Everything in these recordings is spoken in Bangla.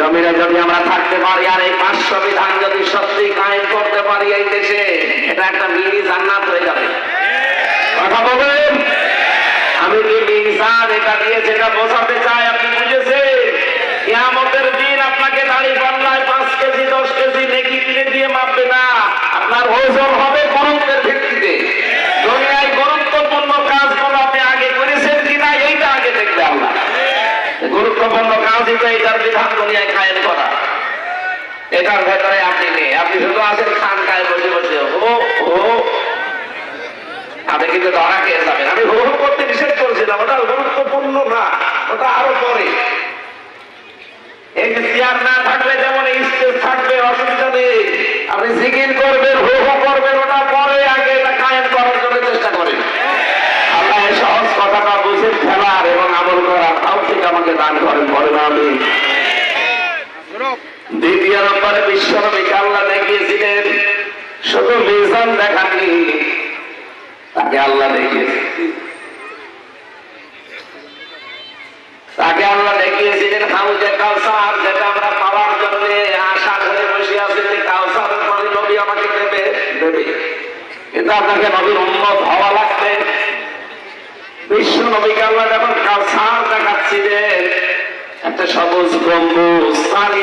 জমিনে যদি আমরা থাকতে পারি, আর এই পাঁচশো বিধান যদি সত্যি কায়েম করতে পারি এই দেশে, এটা একটা মিনি জান্নাত হয়ে যাবে। কথা বলেন? আমি কি মিনসান এটা দিয়ে যেটা বোঝাতে চাই, আপনি বুঝেছেন? কিয়ামতের দিন আপনাকে পাল্লায় পাঁচ কেজি, দশ কেজি নেকি কিনে দিয়ে মাপবে না। আপনার ওজন হবে গুরুত্বের ভিত্তিতে। দুনিয়ায় গুরুত্বপূর্ণ কাজগুলো আপনি আগে করেছেন কিনা, এইটা আগে দেখবে আল্লাহ। গুরুত্বপূর্ণ বিধান দুনিয়ায় কায়েম করা। এটার ভেতরে আপনি নেই। আপনি শুধু আছেন খান খায় বসে বসে। ও ও কিন্তু ধরা খেয়ে যাবেন। আমি হু হু করতে নিষেধ করেছিলাম। ওটা গুরুত্বপূর্ণ না। ওটা আরও পরে। এই চেয়ার না থাকলে যেমন স্টেজ থাকবে, অসুবিধা নেই। আপনি জিকির করবেন, হু হু করবেন, ওটা পরে আগে এটা কায়েম করার জন্য চেষ্টা করেন। আল্লাহ সহজ কথাটা বুঝে ফেলার এবং আমল করার তাও ঠিক আমাকে দান করেন বলেন আমি নম্বরে বিশ্বনবীকে আল্লাহ দেখিয়েছিলেন। শুধু মিজান দেখাননি, তাকে আল্লাহ দেখিয়েছে। তাকে আল্লাহ দেখিয়েছিলেন হাউজে কাউসার, যেটা আমরা পাওয়ার জন্য আশা করে বসে আছি যে কাউসার মানে নবী আমাকে দেবে দেবে। কিন্তু আপনাকে নবীর উন্মত হওয়া লাগবে। বিশ্ব নবীকে আল্লাহ যখন কাউসার দেখাচ্ছিলেন, একটা সবুজ গম্বুজ, পানি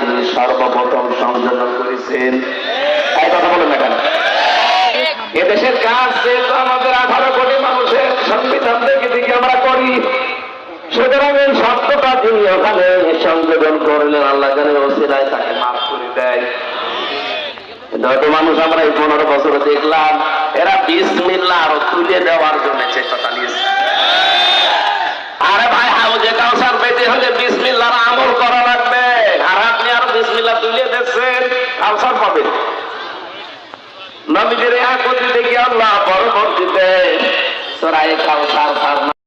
তিনি সর্বপ্রথম সংযোজন করেছেন। এদেশের কাজ যেহেতু আমাদের আঠারো কোটি মানুষের সংবিধান থেকে দিকে আমরা করি, সুতরাং এই তিনি ওখানে সংযোজন করলেন, আল্লাহ জানে ওসিরায় তাকে মাফ করে দেয়। যত মানুষ আমরা এই পনেরো বছরে দেখলাম, এরা বিসমিল্লা আরও তুলে দেওয়ার জন্য চেষ্টা চালিয়েছে আরে ভাই হাউজে কাউসার পেতে হলে বিসমিল্লার আমল করা লাগবে আর আপনি আরও বিসমিল্লা তুলে দিচ্ছেন কাউসার পাবেন নবীজির এক দেখি আল্লাহ পরবর্তীতে সরাই কাউসার